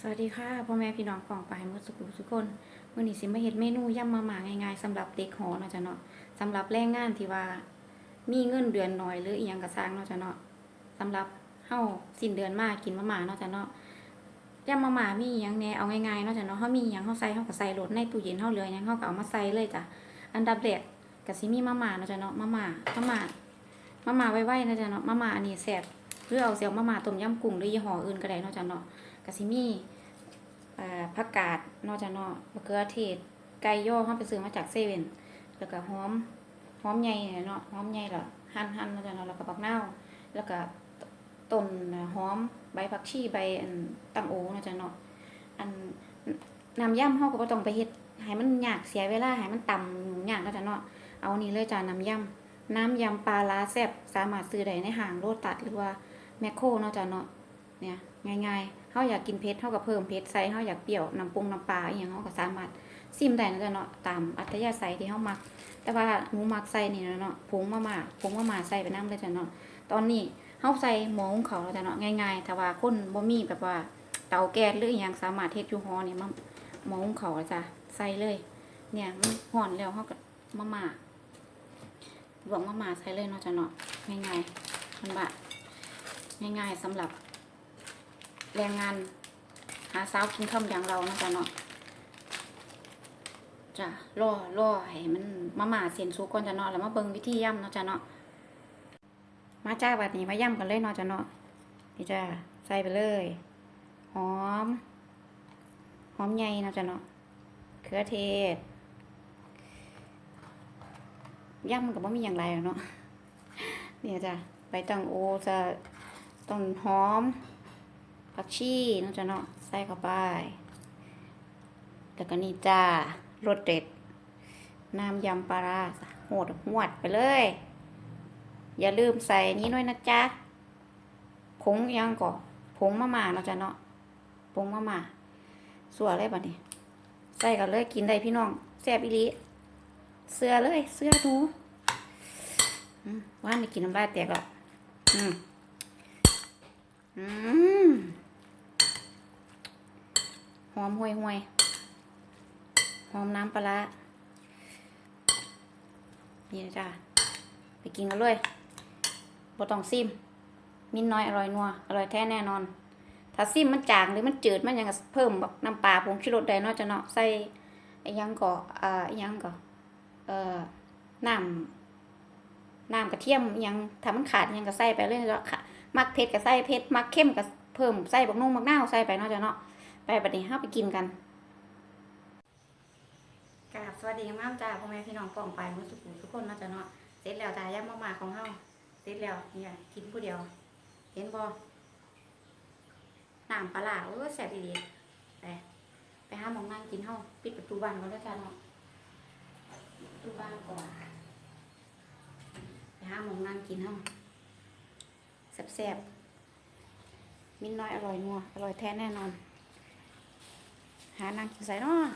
สวัสดีค่ะพ่อแม่พี่น้องกองไปหมดสุขุทุกคนมื้อนี้สิมาเฮ็ดเมนูยำมาม่าง่ายๆสำหรับเด็กหอเนาะจ้ะเนาะสำหรับแรงงานที่ว่ามีเงินเดือนน้อยหรืออีหยังก็สร้างเนาะจ้ะเนาะสำหรับเฮาสิ้นเดือนมากินมาม่าเนาะจ้ะเนาะยำมาม่ามีหยังแน่เอาง่ายๆเนาะจ้ะเนาะเฮามีหยังเฮาใส่เฮาก็ใส่โหลดในตู้เย็นเฮาเหลือหยังเฮาก็เอามาใส่เลยจ้ะอันดับแรกก็สิมีมาม่าเนาะจ้ะเนาะมาม่ามาม่ามาม่าไว้ๆเนาะจ้ะเนาะมาม่าอันนี้แซ่บหรือเอาเสี่ยวมาม่าต้มยำกุ้งหรือยี่ห้ออื่นก็ได้เนาะจ้ะเนาะ ก็สิมี่ผักกาดนอกจากนอกมะเขือเทศไก่ย่อเขาไปซื้อมาจากเซเว่นแล้วก็หอมหอมใหญ่เนาะหอมใหญ่ละหั่นหั่นนอกจากนาะแล้วก็บักเน่าแล้วก็ต้นหอมใบผักชีใบอันตังโอนอกจากนาะอันน้ำย่ำเขาก็บ่ต้องไปเฮ็ดให้มันยากเสียเวลาให้มันต่ำหยากนอกจากนาะเอานี่เลยจ้าน้ำย่ำน้ำยำปลาลาแซ่บสามารถซื้อได้ในห้างโลตัสหรือว่าแมคโครนาะจ้าเนาะเนี่ยง่ายๆ เฮาอยากกินเผ็ดเฮาก็เพิ่มเผ็ดใส่เฮาอยากเปรี้ยวน้ำปรุงน้ำปลาอย่างเฮาก็สามารถซิมได้นะจ๊ะเนาะตามอัธยาศัยที่เฮามัก แต่ว่าหนูมักใส่นี่นะเนาะผงมะม่าผงมะม่าใส่ไปนำเลยจ้ะเนาะตอนนี้เฮาใส่หม้อหุงข้าแล้วจ้ะเนาะง่ายๆถ้าว่าคนบ่มีแบบว่าเตาแก๊สหรืออหยังสามารถเฮ็ดอยู่หอเนี่ยมาหม้อหุงข้าจ้ะใส่เลย เนี่ยมันร้อนแล้วเฮาก็มะม่าลวกมะม่าใส่เลยเนาะจ้ะเนาะง่ายๆมันบะง่ายๆสำหรับ แรงงาน หาสาวกินค่ำอย่างเรานะจ๊ะเนาะจ้ะล่อล่อให้มันมาหมาเสียนสุกก่อนจ้ะเนาะแล้วมาเบิ่งวิธีย่ำเนาะจ้ะเนาะมาจ้าบัดนี้มาย่ำกันเลยเนาะจ้ะเนาะนี่จ้ะใส่ไปเลยหอมหอมใหญ่เนาะจ้ะเนาะเครือเทศย่ำมันก็บ่มีอย่างไรเนาะเนี่ยจ้ะใบตังโอจะต้นหอม ผักชีเนาะจ้ะเนาะใส่เข้าไป แล้วก็นี่จ้ารสเด็ด น้ำยำปลาร้าโหดหวดไปเลย อย่าลืมใส่นี้ด้วยนะจ๊ะผงยังก่อผงมะม่าเนาะจ้ะเนาะผงมะม่าสัวอะไรบ้านี้ใส่กันเลยกินได้พี่น้องแซ่บอีหลีเสื้อเลย เสื้อหนูว่านนี่กินน้ำลายแตกแล้วอืมอืม หอมห่วยห่วยหอมน้ำปลาร้านี่นะจ้าไปกินกันเลยบต้องซิม มินน้อยอร่อยนัว อร่อยแท้แน่นอน ถ้าซิมมันจางหรือมันจืดมันยังเพิ่มแบบน้ำปลาผงชูรสได้นาะจะเนาะใส่ยังก็อ่าไอ้หยังก็เอ่อน้ำน้ำกระเทียมยังถ้ามันขาดยังก็ใส่ไปเลยเนาะค่ะมักเผ็ดก็ใส่เผ็ดมักเข้มก็เพิ่มใส่บักนุ่งบักนาวใส่ไปนาะจ้ะเนาะ ไปบัดนี้เฮาไปกินกันกราบสวัสดีงามจ้าพ่อแม่พี่น้องป้องไปมือสุขุทุกคนเนาจ้ะเนาะเสร็จแล้วจ้าย่ำมามาของเฮาเสร็จแล้วเนี่ยกินผู้เดียว เห็นบ่น้ำปลาร้าเออแซ่บดีไปไปหาหมองนั่งกินเฮาปิดประตูบ้านก่อนเด้อจ้าเนาะประตูบ้านก่อนไปหาหมองนั่งกินเฮาแซ่บๆมิ้นน้อยอร่อยนัวอร่อยแท้แน่นอน หานางกินใส่นาะ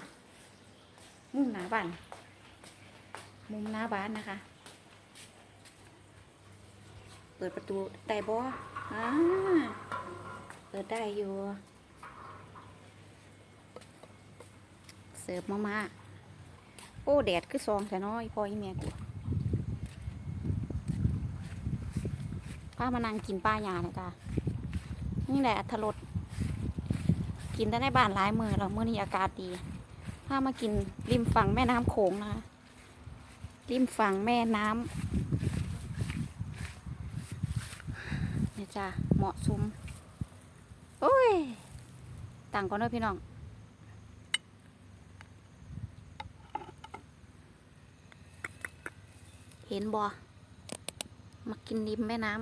มุมหน้าบ้าน มุมหน้าบ้านนะคะ เปิดประตูได้บ่อ่าเปิดได้อยู่ เสิร์ฟมามาโอ้แดดคือซองแต่น้อยพ่ออีเมียกูพามานั่งกินป้ายาเนี่ยจ้ะนี่แหละอัทรส กินได้ในบ้านหลายมือแล้วมื้อนี้อากาศดีพามากินริมฝั่งแม่น้ำโขงนะคะริมฝั่งแม่น้ำเนี่ยจ้ะเหมาะสมโอ้ยต่างกันเด้อพี่น้องเห็นบ่มากินริมแม่น้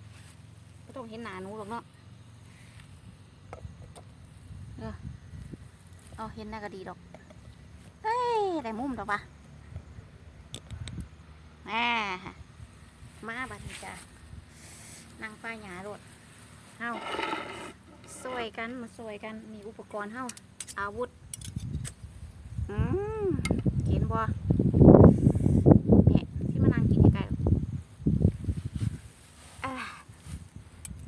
ำไม่ต้องเห็นหนาหนูหรอกเนาะเออ เอาเห็นน้าก็ดีดอก เฮ้ยได้มุมดอกปะแหมมาบัดนี้จ้ะนั่งป้ายหยาโรดเฮ้าสวยกันมาสวยกันมีอุปกรณ์เฮ้าอาวุธอืมเห็นบ่เนี่ที่มานั่งกินไกลๆอ่า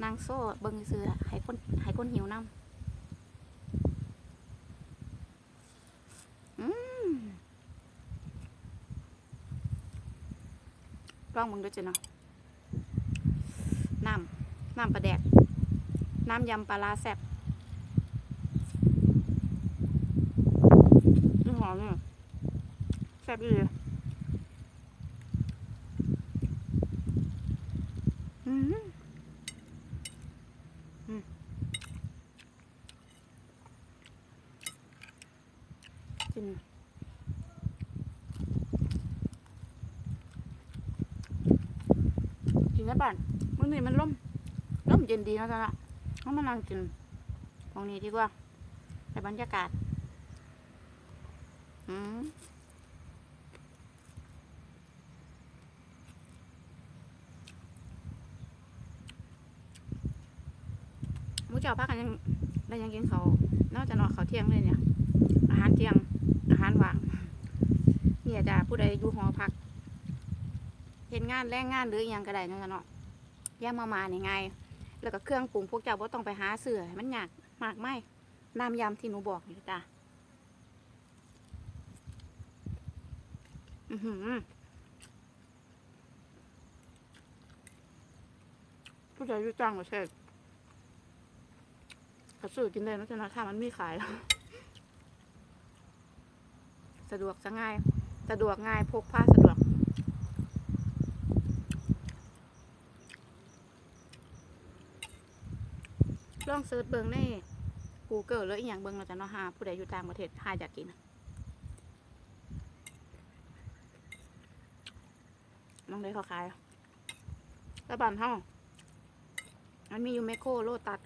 นางโซ่เบิ่งซื้อให้คนให้คนหิวน้ำ ลองมึงด้วยจ้ะเนาะน้ำน้ำปลาแดกน้ำยำปลาลาแซ่บหอมเนี่ยแซ่บดีเลยอืมอืมกิน กินได้ป่ะมื้อนี้มันร่มร่มเย็นดีนะจ๊ะนะเขามานั่งกินตรงนี้ดีกว่าในบรรยากาศอืมมูเจ้าพักกันยังได้ยังกินเขานอกจากนอนเขาเที่ยงเลยเนี่ย อาหารเที่ยง อาหารว่าง เนี่ยจ้ะผู้ใดอยู่หอพัก เห็นงานแรงงานหรืออยังก็ได้นั่นแหละเนาะแย่มามาเนี่ยไง แล้วก็เครื่องปรุงพวกเจ้าบ่ต้องไปหาเสือมันยากมากไม่น้ำยำที่หนูบอกนี่จ้ะอือหือผู้ใดอยู่จ้างประเทศก็ซื้อกินได้นะจ๊ะนะถ้ามันมีขาย สะดวกสะง่าย สะดวกง่ายพกพาสะดวก ลองเซิร์ชเบิ่งใน Google แล้วอีกอย่างเบิ่งเราจะเนาะหาผู้ใดอยู่ต่างประเทศหาอยากกินน้องได้เขาขายแล้วบ้านเฮามันมีอยู่แมโคโลตัส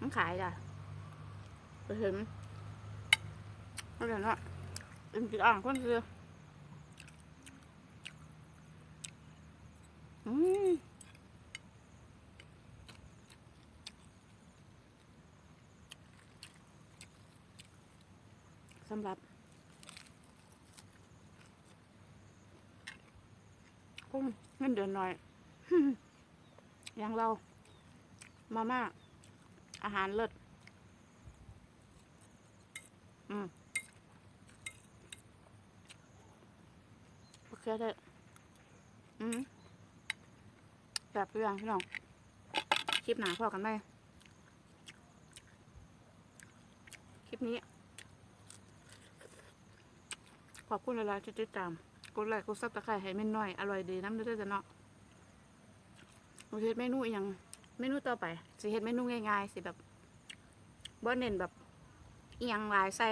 มันขายจ้ะไปเห็นเขาเห็นว่าเป็นกี่อ่างคนคืออืมำหรับพุ่มเงินเดือนหน่อย อย่างเรา มาม่า อาหารเลิศ อืมโอเคได้อืมแบบตัวอย่างพี่น้อง คลิปหนาพอกันไหมคลิปนี้ ขอบคุณหลายๆที่ติดตาม กดไลค์กดซับตะไคร้ให้เม่นน้อย อร่อยดีน้ำเด้อจ้ะเนาะหนูสิเฮ็ดเมนูอหยังเมนูต่อไปสิเฮ็ดเมนูง่ายๆสิแบบบ่เน้นแบบอหยังหลายใส่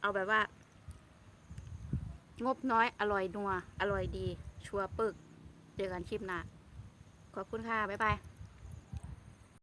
เอาแบบว่า งบน้อยอร่อยนัว อร่อยดี ชัวปึก เจอกันคลิปหน้าขอบคุณค่ะ บ๊ายบาย